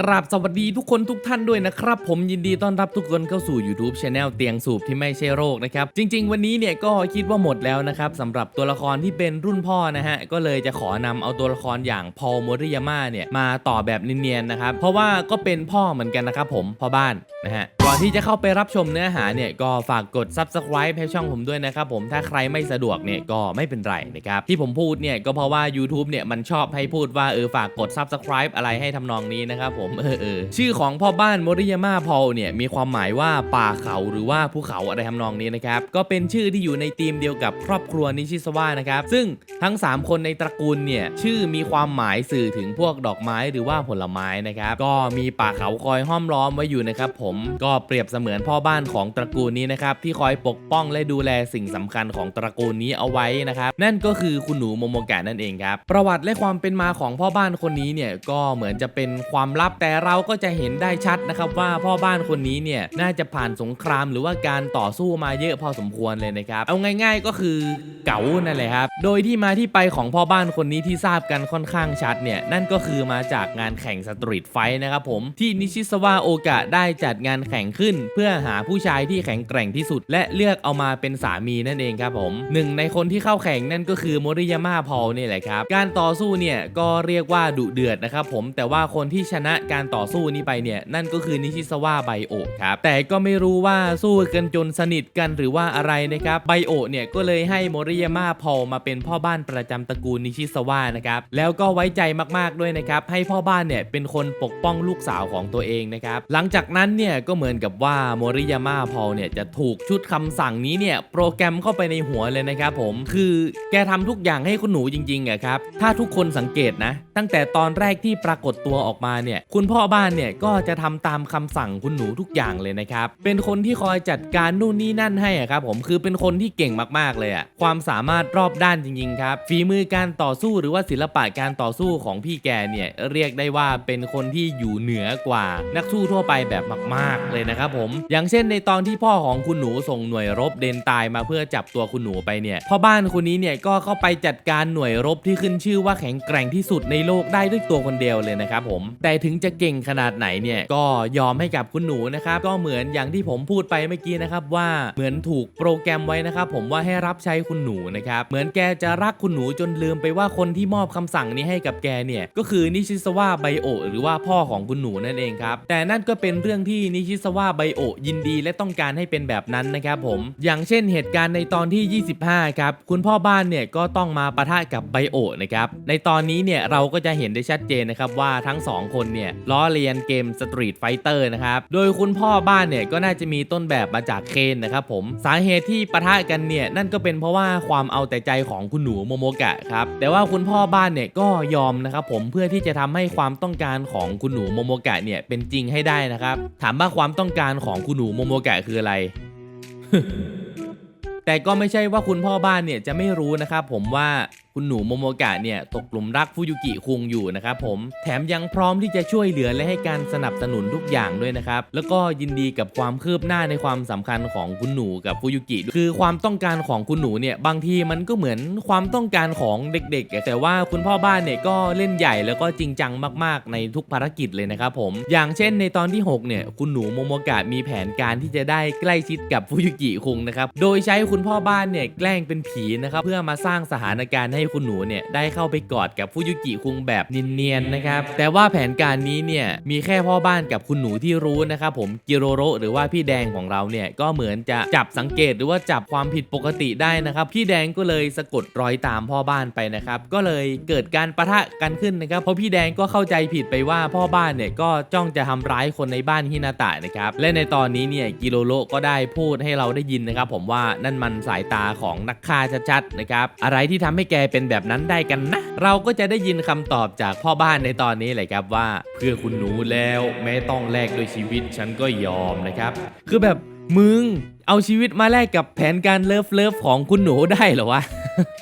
กราบสวัสดีทุกคนทุกท่านด้วยนะครับ ผมยินดีต้อนรับทุกคนเข้าสู่ YouTube Channel เตียงสูบที่ไม่ใช่โรคนะครับ จริง ๆ วันนี้เนี่ยก็คิดว่าหมดแล้วนะครับสำหรับตัวละครที่เป็นรุ่นพ่อนะฮะ ก็เลยจะขอนำเอาตัวละครอย่างพอลโมริยาม่าเนี่ย มาต่อแบบเนียนๆนะครับ เพราะว่าก็เป็นพ่อเหมือนกันนะครับผมพ่อบ้านนะฮะก่อนที่จะเข้าไปรับชมเนื้อหาเนี่ยก็ฝากกด Subscribe ให้ช่องผมด้วยนะครับผมถ้าใครไม่สะดวกเนี่ยก็ไม่เป็นไรนะครับที่ผมพูดเนี่ยก็เพราะว่า YouTube เนี่ยมันชอบให้พูดว่าเออฝากกด Subscribe อะไรให้ทำนองนี้นะครับผมเออเออชื่อของพ่อบ้านโมริยาม่าพอลเนี่ยมีความหมายว่าป่าเขาหรือว่าภูเขาอะไรทำนองนี้นะครับ ก็เป็นชื่อที่อยู่ในธีมเดียวกับครอบครัวนิชิสวะนะครับ ซึ่งทั้ง 3 คนในตระกูลเนี่ยชื่อมีความหมายสื่อถึงพวกดอกไม้หรือว่าผลไม้นะครับก็มีป่าเขาคอยห้อมล้อมไว้อยู่นะครับผมก็เปรียบเสมือนพ่อบ้านของตระกูลนี้นะครับที่คอยปกป้องและดูแลสิ่งสำคัญของตระกูลนี้เอาไว้นะครับนั่นก็คือคุณหนูโมโมกะนั่นเองครับประวัติและความเป็นมาของพ่อบ้านคนนี้เนี่ยก็เหมือนจะเป็นความลับแต่เราก็จะเห็นได้ชัดนะครับว่าพ่อบ้านคนนี้เนี่ยน่าจะผ่านสงครามหรือว่าการต่อสู้มาเยอะพอสมควรเลยนะครับ เอาง่าย ๆก็คือเก๋านั่นแหละครับ โดยที่มาที่ไปของพ่อบ้านคนนี้ที่ทราบกันค่อนข้างชัดเนี่ยนั่นก็คือมาจากงานแข่งสตรีทไฟท์นะครับผมที่นิชิสวะโอกะได้จัดงานแข่งขึ้น เพื่อหาผู้ชายที่แข็งแกร่งที่สุด และเลือกเอามาเป็นสามีนั่นเองครับผมหนึ่งในคนที่เข้าแข่งนั่นก็คือโมริยาม่าพอลนี่แหละครับการต่อสู้เนี่ยก็เรียกว่าดุเดือดนะครับผมแต่ว่าคนที่ชนะการต่อสู้นี้ไปเนี่ยนั่นก็คือนิชิสวะไบโอครับแต่ก็ไม่รู้ว่าสู้กันจนสนิทกันหรือว่าอะไรนะครับไบโอเนี่ยก็เลยให้โมริยาม่าพอลมาเป็นพ่อบ้านประจำตระกูลนิชิสวะนะครับแล้วก็ไว้ใจมากๆด้วยนะครับให้พ่อบ้านเนี่ยเป็นคนปกป้องลูกสาวของตัวเองนะครับหลังจากนั้นเนี่ยก็เหมือนกับว่าโมริยาม่าพอลเนี่ยจะถูกชุดคำสั่งนี้เนี่ยโปรแกรมเข้าไปในหัวเลยนะครับผมคือแกทำทุกอย่างให้คุณหนูจริงๆอะครับถ้าทุกคนสังเกตนะ ตั้งแต่ตอนแรกที่ปรากฏตัวออกมาเนี่ยคุณพ่อบ้านเนี่ยก็จะทำตามคำสั่งคุณหนูทุกอย่างเลยนะครับ เป็นคนที่คอยจัดการนู่นนี่นั่นให้ครับผมคือเป็นคนที่เก่งมากๆเลยอะความสามารถรอบด้านจริง ๆ ครับ ฝีมือการต่อสู้หรือว่าศิลปะการต่อสู้ของพี่แกเนี่ยเรียกได้ว่าเป็นคนที่อยู่เหนือกว่า นักสู้ทั่วไปแบบมาก ๆเลยนะครับผม อย่างเช่นในตอนที่พ่อของคุณหนูส่งหน่วยรบเดนตายมาเพื่อจับตัวคุณหนูไปเนี่ยพ่อบ้านคนนี้เนี่ยก็เข้าไปจัดการหน่วยรบที่ขึ้นชื่อว่าแข็งแกร่งที่สุดในโลกได้ด้วยตัวคนเดียวเลยนะครับผมแต่ถึงจะเก่งขนาดไหนเนี่ยก็ยอมให้กับคุณหนูนะครับก็เหมือนอย่างที่ผมพูดไปเมื่อกี้นะครับว่าเหมือนถูกโปรแกรมไว้นะครับผมว่าให้รับใช้คุณหนูนะครับเหมือนแกจะรักคุณหนูจนลืมไปว่าคนที่มอบคำสั่งนี้ให้กับแกเนี่ยก็คือนิชิสวะไบโอหรือว่าพ่อของคุณหนูนั่นเองครับแต่นั่นก็เป็นเรื่องที่นิชิสวะไบโอยินดีและต้องการให้เป็นแบบนั้นนะครับผมอย่างเช่นเหตุการณ์ในตอนที่ 25 ครับ คุณพ่อบ้านเนี่ยก็ต้องมาปะทะกับไบโอนะครับในตอนนี้เนี่ยเราก็จะเห็นได้ชัดเจนนะครับว่าทั้งสองคนเนี่ยล้อเลียนเกม Street Fighter นะครับ โดยคุณพ่อบ้านเนี่ยก็น่าจะมีต้นแบบมาจากเคนนะครับผม สาเหตุที่ปะทะกันเนี่ยนั่นก็เป็นเพราะว่าความเอาแต่ใจของคุณหนูโมโมกะครับ แต่ว่าคุณพ่อบ้านเนี่ยก็ยอมนะครับผมเพื่อที่จะทำให้ความต้องการของคุณหนูโมโมกะเนี่ยเป็นจริงให้ได้นะครับ ถามว่าความต้องการของคุณหนูโมโมกะคืออะไรแต่ก็ไม่ใช่ว่าคุณพ่อบ้านเนี่ยจะไม่รู้นะครับผมว่า คุณหนูโมโมกะเนี่ยตกหลุมรักฟูยุกิคุงอยู่นะครับผมแถมยังพร้อมที่จะช่วยเหลือและให้การสนับสนุนทุกอย่างด้วยนะครับแล้วก็ยินดีกับความคืบหน้าในความสำคัญของคุณหนูกับฟูยุกิคือความต้องการของคุณหนูเนี่ยบางทีมันก็เหมือนความต้องการของเด็กๆ แต่ว่าคุณพ่อบ้านเนี่ยก็เล่นใหญ่แล้วก็จริงจังมากๆ ในทุกภารกิจเลยนะครับผมอย่างเช่นในตอนที่ 6 เนี่ยคุณหนูโมโมกะมีแผนการที่จะได้ใกล้ชิดกับฟูยุกิคุงนะครับโดยใช้คุณพ่อบ้านเนี่ยแกล้งเป็นผีนะครับเพื่อมาสร้างสถานการณ์ให้คุณหนูเนี่ยได้เข้าไปกอดกับฟูยุกิคุงแบบเนียนๆนะครับแต่ว่าแผนการนี้เนี่ยมีแค่พ่อบ้านกับคุณหนูที่รู้นะครับผมกิโรโรหรือว่าพี่แดงของเราเนี่ยก็เหมือนจะจับสังเกตหรือว่าจับความผิดปกติได้นะครับพี่แดงก็เลยสะกดรอยตามพ่อบ้านไปนะครับก็เลยเกิดการประทะกันขึ้นนะครับเพราะพี่แดงก็เข้าใจผิดไปว่าพ่อบ้านเนี่ยก็จ้องจะทำร้ายคนในบ้านฮินาตะนะครับและในตอนนี้เนี่ยกิโรโรก็ได้พูดให้เราได้ยินนะครับผมว่านั่นมันสายตาของนักฆ่าชัดๆนะครับอะไรที่ทำให้แกเป็นแบบนั้นได้กันนะ เราก็จะได้ยินคำตอบจากพ่อบ้านในตอนนี้เลยครับว่า เพื่อคุณหนูแล้วแม้ต้องแลกด้วยชีวิตฉันก็ยอมนะครับ คือแบบมึงเอาชีวิตมาแลกกับแผนการเลิฟเลิฟของคุณหนูได้เหรอวะ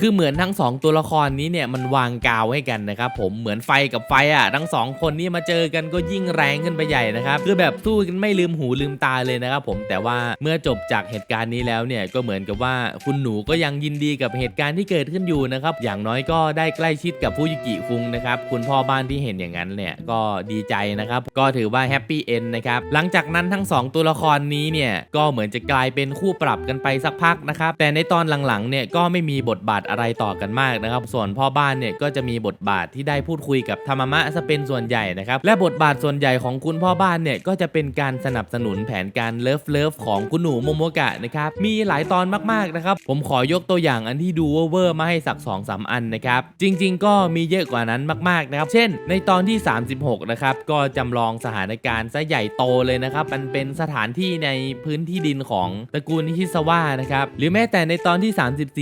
คือเหมือนทั้งสองตัวละครนี้เนี่ยมันวางกาวให้กันนะครับผมเหมือนไฟกับไฟอะทั้งสองคนนี้มาเจอกันก็ยิ่งแรงขึ้นไปใหญ่นะครับคือแบบสู้กันไม่ลืมหูลืมตาเลยนะครับผมแต่ว่าเมื่อจบจากเหตุการณ์นี้แล้วเนี่ยก็เหมือนกับว่าคุณหนูก็ยังยินดีกับเหตุการณ์ที่เกิดขึ้นอยู่นะครับอย่างน้อยก็ได้ใกล้ชิดกับผู้ยุกิคุงนะครับคุณพ่อบ้านที่เห็นอย่างนั้นเนี่ยก็ดีใจนะครับก็ถือว่าแฮปปี้เอนนะครับหลังจากนั้นทั้งสองตัวละครนี้เนี่ยก็เหมือนจะกลายเป็นคู่ปรับกันไปสักพักนะครับแต่ในตอนหลังๆเนี่ยก็ไม่มีบทบาทอะไรต่อกันมากนะครับ ส่วนพ่อบ้านเนี่ยก็จะมีบทบาทที่ได้พูดคุยกับธรรมะซะเป็นส่วนใหญ่นะครับและบทบาทส่วนใหญ่ของคุณพ่อบ้านเนี่ยก็จะเป็นการสนับสนุนแผนการเลิฟเลิฟของคุณหนูโมโมกะนะครับมีหลายตอนมากๆนะครับผมขอยกตัวอย่างอันที่ดูเวอร์มาให้สัก2อสอันนะครับจริง ๆ ก็มีเยอะกว่านั้นมากๆนะครับเช่น ในตอนที่ 36นะครับก็จำลองสถานการณ์ซะใหญ่โตเลยนะครับมันเป็นสถานที่ในพื้นที่ดินของตระกูลนิสวะนะครับหรือแม้แต่ในตอนที่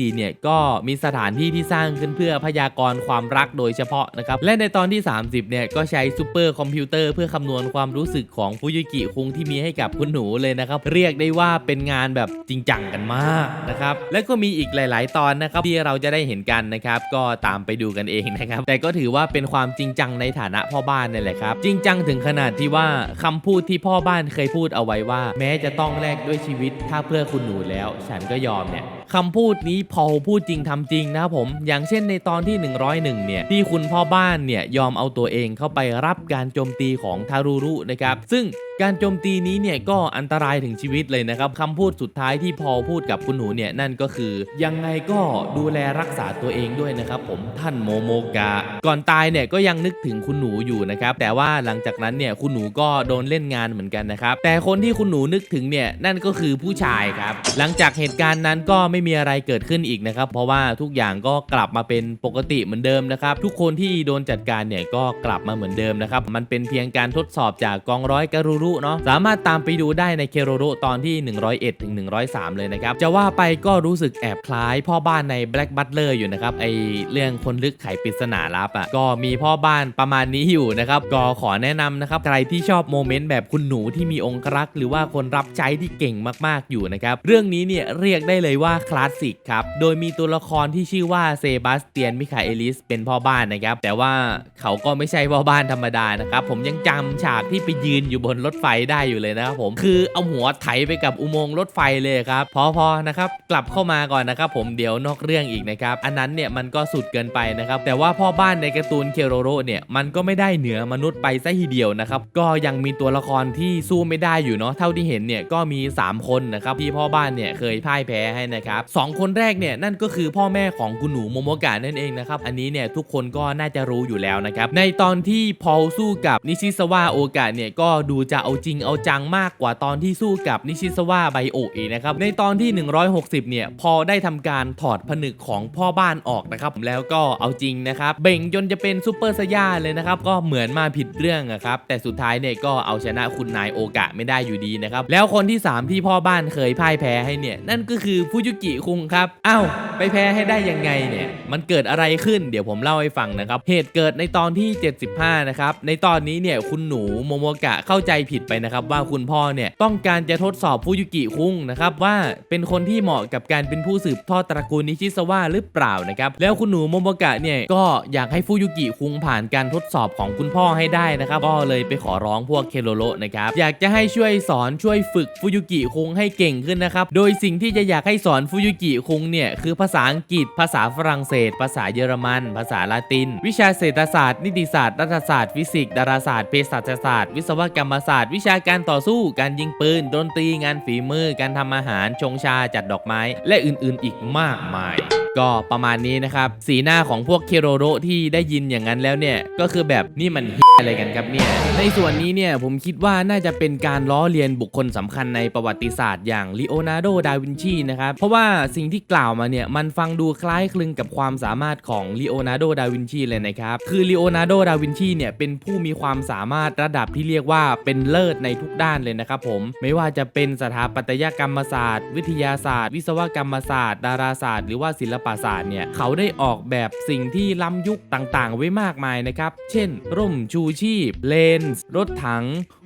34เนี่ยก็มีสถานที่ที่สร้างขึ้นเพื่อพยากรณ์ความรักโดยเฉพาะนะครับ และในตอนที่ 30 เนี่ย ก็ใช้ซูเปอร์คอมพิวเตอร์เพื่อคำนวณความรู้สึกของฟุยุกิคุงที่มีให้กับคุณหนูเลยนะครับ เรียกได้ว่าเป็นงานแบบจริงจังกันมากนะครับ และก็มีอีกหลาย ๆ ตอนนะครับที่เราจะได้เห็นกันนะครับ ก็ตามไปดูกันเองนะครับ แต่ก็ถือว่าเป็นความจริงจังในฐานะพ่อบ้านนี่แหละครับ จริงจังถึงขนาดที่ว่าคำพูดที่พ่อบ้านเคยพูดเอาไว้ว่า แม้จะต้องแลกด้วยชีวิตถ้าเพื่อคุณหนูแล้ว ฉันก็ยอมเนี่ย คำพูดนี้พอพูดจริงทำจริงนะครับผมอย่างเช่นในตอนที่ 101 เนี่ยที่คุณพ่อบ้านเนี่ยยอมเอาตัวเองเข้าไปรับการโจมตีของทารุรุนะครับซึ่ง การโจมตีนี้เนี่ยก็อันตรายถึงชีวิตเลยนะครับคำพูดสุดท้ายที่พอพูดกับคุณหนูเนี่ยนั่นก็คือ ยังไงก็ดูแลรักษาตัวเองด้วยนะครับผมท่านโมโมกะ ก่อนตายเนี่ยก็ยังนึกถึงคุณหนูอยู่นะครับแต่ว่าหลังจากนั้นเนี่ยคุณหนูก็โดนเล่นงานเหมือนกันนะครับแต่คนที่คุณหนูนึกถึงเนี่ยนั่นก็คือผู้ชายครับหลังจากเหตุการณ์นั้นก็ไม่มีอะไรเกิดขึ้นอีกนะครับเพราะว่าทุกอย่างก็กลับมาเป็นปกติเหมือนเดิมนะครับทุกคนที่โดนจัดการเนี่ยก็กลับมาเหมือนเดิมนะครับมันเป็นเพียงการทดสอบจากกองร้อยการุรุเนาะสามารถตามไปดูได้ในเคโรโรตอนที่ 101ถึง103 เลยนะครับ จะว่าไปก็รู้สึกแอบคล้ายพ่อบ้านใน Black Butler อยู่นะครับ ไอเรื่องคนลึกไขปริศนาลับอะก็มีพ่อบ้านประมาณนี้อยู่นะครับ ก็ขอแนะนำนะครับใครที่ชอบโมเมนต์แบบคุณหนูที่มีองครักษ์หรือว่าคนรับใช้ที่เก่งมากๆอยู่นะครับ เรื่องนี้เนี่ยเรียกได้เลยว่าคลาสสิกครับ โดยมีตัวละครที่ชื่อว่าเซบาสเตียนมิคาเอลิสเป็นพ่อบ้านนะครับ แต่ว่าเขาก็ไม่ใช่พ่อบ้านธรรมดานะครับ ผมยังจำฉากที่ไปยืนอยู่บนรถไฟได้อยู่เลยนะครับผมคือเอาหัวไถไปกับอุโมงค์รถไฟเลยครับพอพอนะครับกลับเข้ามาก่อนนะครับผมเดี๋ยวนอกเรื่องอีกนะครับอันนั้นเนี่ยมันก็สุดเกินไปนะครับแต่ว่าพ่อบ้านในการ์ตูนเคโรโรเนี่ยมันก็ไม่ได้เหนือมนุษย์ไปซะทีเดียวนะครับก็ยังมีตัวละครที่สู้ไม่ได้อยู่เนาะเท่าที่เห็นเนี่ยก็มี 3 คนนะครับที่พ่อบ้านเนี่ยเคยพ่ายแพ้ให้นะครับสองคนแรกเนี่ยนั่นก็คือพ่อแม่ของคุณหนูโมโมกะนั่นเองนะครับอันนี้เนี่ยทุกคนก็น่าจะรู้อยู่แล้วนะครับในตอนที่พอลสู้กับนิชิสวะโอกะเนี่ยก็ดูจะเอาจริงเอาจังมากกว่าตอนที่สู้กับนิชิสวะไบโออีนะครับ ในตอนที่ 160 เนี่ย พอได้ทำการถอดผนึกของพ่อบ้านออกนะครับ แล้วก็เอาจริงนะครับ เบ่งจนจะเป็นซูเปอร์สยาเลยนะครับ ก็เหมือนมาผิดเรื่องอะครับ แต่สุดท้ายเนี่ยก็เอาชนะคุณนายโอกะไม่ได้อยู่ดีนะครับ แล้วคนที่ 3 ที่พ่อบ้านเคยพ่ายแพ้ให้เนี่ย นั่นก็คือฟูยุกิคุงครับ อ้าวไปแพ้ให้ได้ยังไงเนี่ย มันเกิดอะไรขึ้น เดี๋ยวผมเล่าให้ฟังนะครับ เหตุเกิดในตอนที่ 75 นะครับ ในตอนนี้เนี่ยคุณหนูโมโมกะเข้าใจผิดไปนะครับว่าคุณพ่อเนี่ยต้องการจะทดสอบฟูยุกิคุงนะครับว่าเป็นคนที่เหมาะกับการเป็นผู้สืบทอดตระกูลนิชิสวะหรือเปล่านะครับแล้วคุณหนูโมโมกะเนี่ยก็อยากให้ฟูยุกิคุงผ่านการทดสอบของคุณพ่อให้ได้นะครับก็เลยไปขอร้องพวกเคโรโรนะครับอยากจะให้ช่วยสอนช่วยฝึกฟูยุกิคุงให้เก่งขึ้นนะครับโดยสิ่งที่จะอยากให้สอนฟูยุกิคุงเนี่ยคือภาษาอังกฤษ ภาษาฝรั่งเศส ภาษาเยอรมัน ภาษาละติน วิชาเศรษฐศาสตร์ นิติศาสตร์รัฐศาสตร์ฟิสิกส์ดาราศาสตร์เภสัชศาสตร์ วิศวกรรมศาสตร์วิชาการต่อสู้ การยิงปืน ดนตรี งานฝีมือ การทำอาหาร ชงชา จัดดอกไม้ และอื่นๆ อีกมากมาย ก็ประมาณนี้นะครับ สีหน้าของพวกเคโรโรที่ได้ยินอย่างนั้นแล้วเนี่ย ก็คือแบบนี่มันอะไรกันครับเนี่ย ในส่วนนี้เนี่ยผมคิดว่าน่าจะเป็นการล้อเลียนบุคคลสำคัญในประวัติศาสตร์อย่างลีโอนาร์โด ดาวินชีนะครับ เพราะว่าสิ่งที่กล่าวมาเนี่ย มันฟังดูคล้ายคลึงกับความสามารถของลีโอนาร์โด ดาวินชีเลยนะครับ คือลีโอนาร์โด ดาวินชีเนี่ยเป็นผู้มีความสามารถระดับที่เรียกว่าเป็นเลิศในทุกด้านเลยนะครับผม ไม่ว่าจะเป็นสถาปัตยกรรมศาสตร์ วิทยาศาสตร์ วิศวกรรมศาสตร์ ดาราศาสตร์ หรือว่าศิลปราสาทเนี่ยเขาได้ออกแบบสิ่งที่ล้ำยุคต่างๆ ไว้มากมายนะครับ เช่น ร่มชูชีพ เลนส์ รถถัง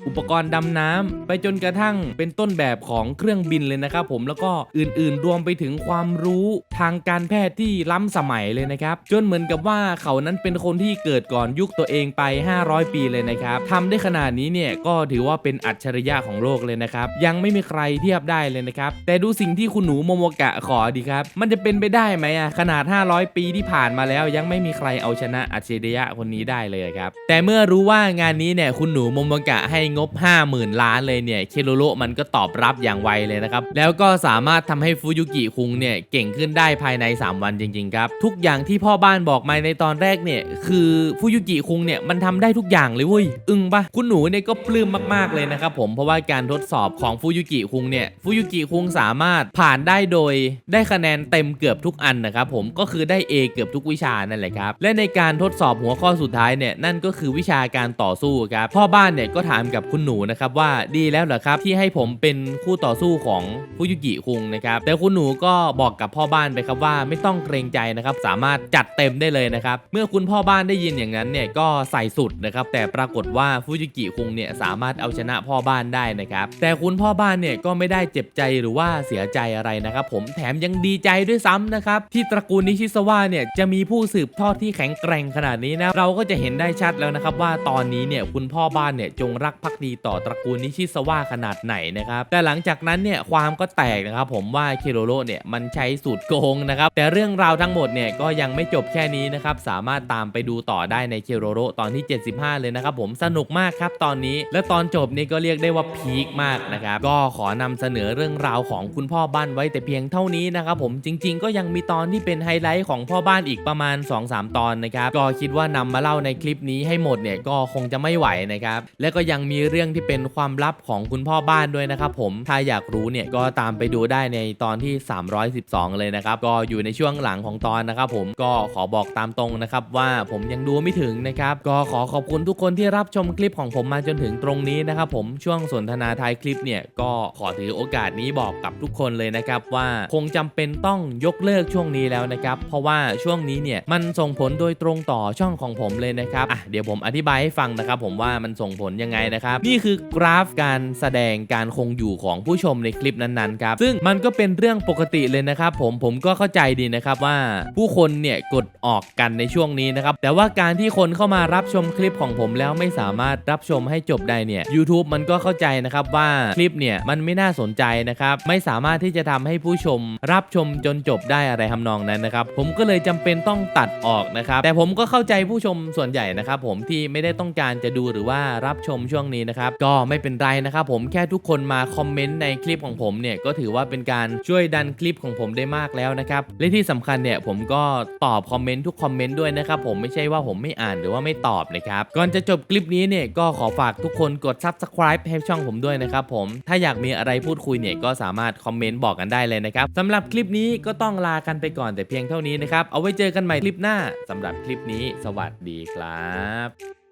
อุปกรณ์ดำน้ำ ไปจนกระทั่งเป็นต้นแบบของเครื่องบินเลยนะครับผมแล้วก็อื่นๆ รวมไปถึงความรู้ทางการแพทย์ที่ล้ำสมัยเลยนะครับ จนเหมือนกับว่าเขานั้นเป็นคนที่เกิดก่อนยุคตัวเองไป 500 ปีเลยนะครับทำได้ขนาดนี้เนี่ยก็ถือว่าเป็นอัจฉริยะของโลกเลยนะครับ ยังไม่มีใครเทียบได้เลยนะครับ แต่ดูสิ่งที่คุณหนูโมโมกะขอดีครับ มันจะเป็นไปได้ไหมอะขนาด 500 ปีที่ผ่านมาแล้วยังไม่มีใครเอาชนะอัจฉริยะคนนี้ได้เลยครับ แต่เมื่อรู้ว่างานนี้เนี่ยคุณหนูโมโมกะให้งบ 50,000 ล้านเลยเนี่ยเคโรโรมันก็ตอบรับอย่างไวเลยนะครับ แล้วก็สามารถทำให้ฟูยุกิคุงเนี่ยเก่งขึ้นได้ภายใน 3 วันจริงๆครับ ทุกอย่างที่พ่อบ้านบอกมาในตอนแรกเนี่ยคือฟูยุกิคุงเนี่ยมันทำได้ทุกอย่างเลยเว้ยอึ้งปะคุณหนูเนี่ยก็ปลื้มมากๆเลยนะครับผมเพราะว่าการทดสอบของฟูยุกิคุงเนี่ยฟูยุกิคุงสามารถผ่านได้โดยได้คะแนนเต็มเกือบทุกอันนะครับผมก็คือได้ A เกือบทุกวิชานั่นแหละครับและในการทดสอบหัวข้อสุดท้ายเนี่ยนั่นก็คือวิชาการต่อสู้ครับพ่อบ้านเนี่ยก็ถามกับคุณหนูนะครับว่าดีแล้วเหรอครับที่ให้ผมเป็นคู่ต่อสู้ของฟูยุกิคุงนะครับแต่คุณหนูก็บอกกับพ่อบ้านไปครับว่าไม่ต้องเกรงใจนะครับสามารถจัดเต็มได้เลยนะครับเมื่อคุณพ่อบ้านได้ยินอย่างนั้นเนี่ยก็ใส่สุดนะครับแต่ปรากฏว่าฟูยุกิคุงเนี่ยสามารถเอาชนะพ่อบ้านได้นะครับแต่คุณพ่อบ้านเนี่ยก็ไม่ได้เจ็บใจหรือว่าเสียใจอะไรนะครับผมแถมยังดีใจด้วยซ้ำนะครับที่ตระกูลนิชิสวะเนี่ยจะมีผู้สืบทอดที่แข็งแกร่งขนาดนี้นะเราก็จะเห็นได้ชัดแล้วนะครับว่าตอนนี้เนี่ยคุณพ่อบ้านเนี่ยจงรักภักดีต่อตระกูลนิชิสวะขนาดไหนนะครับแต่หลังจากนั้นเนี่ยความก็แตกนะครับผมว่าเคโรโรเนี่ยมันใช้สูตรโกงนะครับแต่เรื่องราวทั้งหมดเนี่ยก็ยังไม่จบแค่นี้นะครับสามารถตามไปดูต่อได้ในเคโรโรตอนที่ 75 เลยนะครับผมสนุกมากครับตอนนี้ และตอนจบนี่ก็เรียกได้ว่าพีคมากนะครับก็ขอนำเสนอเรื่องราวของคุณพ่อบ้านไว้แต่เพียงเท่านี้นะครับผมจริง ๆ ก็ยังมีตอนที่เป็นไฮไลท์ของพ่อบ้านอีกประมาณ 2-3 ตอนนะครับก็คิดว่านำมาเล่าในคลิปนี้ให้หมดเนี่ยก็คงจะไม่ไหวนะครับและก็ยังมีเรื่องที่เป็นความลับของคุณพ่อบ้านด้วยนะครับผมถ้าอยากรู้เนี่ยก็ตามไปดูได้ในตอนที่ 312 เลยนะครับก็อยู่ในช่วงหลังของตอนนะครับผมก็ขอบอกตามตรงนะครับว่าผมยังดูไม่ถึงนะครับก็ขอขอบคุณทุกคนที่รับชมคลิปของผมมาจนถึงตรงนี้นะครับผมช่วงสนทนาท้ายคลิปเนี่ยก็ขอถือโอกาสนี้บอกกับทุกคนเลยนะครับว่าคงจำเป็นต้องยกเลิกช่วงนี้แล้วนะครับ เพราะว่าช่วงนี้เนี่ยมันส่งผลโดยตรงต่อช่องของผมเลยนะครับอะเดี๋ยวผมอธิบายให้ฟังนะครับ ผมว่ามันส่งผลยังไงนะครับ นี่คือกราฟการแสดงการคงอยู่ของผู้ชมในคลิปนั้นๆครับซึ่งมันก็เป็นเรื่องปกติเลยนะครับ ผมผมก็เข้าใจดีนะครับว่าผู้คนเนี่ยกดออกกันในช่วงนี้นะครับแต่ว่าการที่คนเข้ามารับชมคลิปของผมแล้วไม่สามารถรับชมให้จบได้เนี่ย YouTube มันก็เข้าใจนะครับว่าคลิปเนี่ยมันไม่น่าสนใจนะครับไม่สามารถที่จะทำให้ผู้ชมรับชมจนจบได้อะไรทำนองนั้นนะครับผมก็เลยจำเป็นต้องตัดออกนะครับแต่ผมก็เข้าใจผู้ชมส่วนใหญ่นะครับผมที่ไม่ได้ต้องการจะดูหรือว่ารับชมช่วงนี้นะครับก็ไม่เป็นไรนะครับผมแค่ทุกคนมาคอมเมนต์ในคลิปของผมเนี่ยก็ถือว่าเป็นการช่วยดันคลิปของผมได้มากแล้วนะครับและที่สำคัญเนี่ยผมก็ตอบคอมเมนต์ทุกคอมเมนต์ด้วยนะครับผมไม่ใช่ว่าผมไม่อ่านหรือว่าไม่ตอบนะครับก่อนจะจบคลิปนี้เนี่ยก็ขอฝากทุกคนกด subscribe ให้ช่องผมด้วยนะครับผมถ้าอยากมีอะไรพูดคุยเนี่ยก็สามารถคอมเมนต์บอกกันได้เลยนะครับสำหรับคลิปนี้ก็ต้องลากันไปก่อนแต่เพียงเท่านี้นะครับ เอาไว้เจอกันใหม่คลิปหน้าสำหรับคลิปนี้ สวัสดีครับ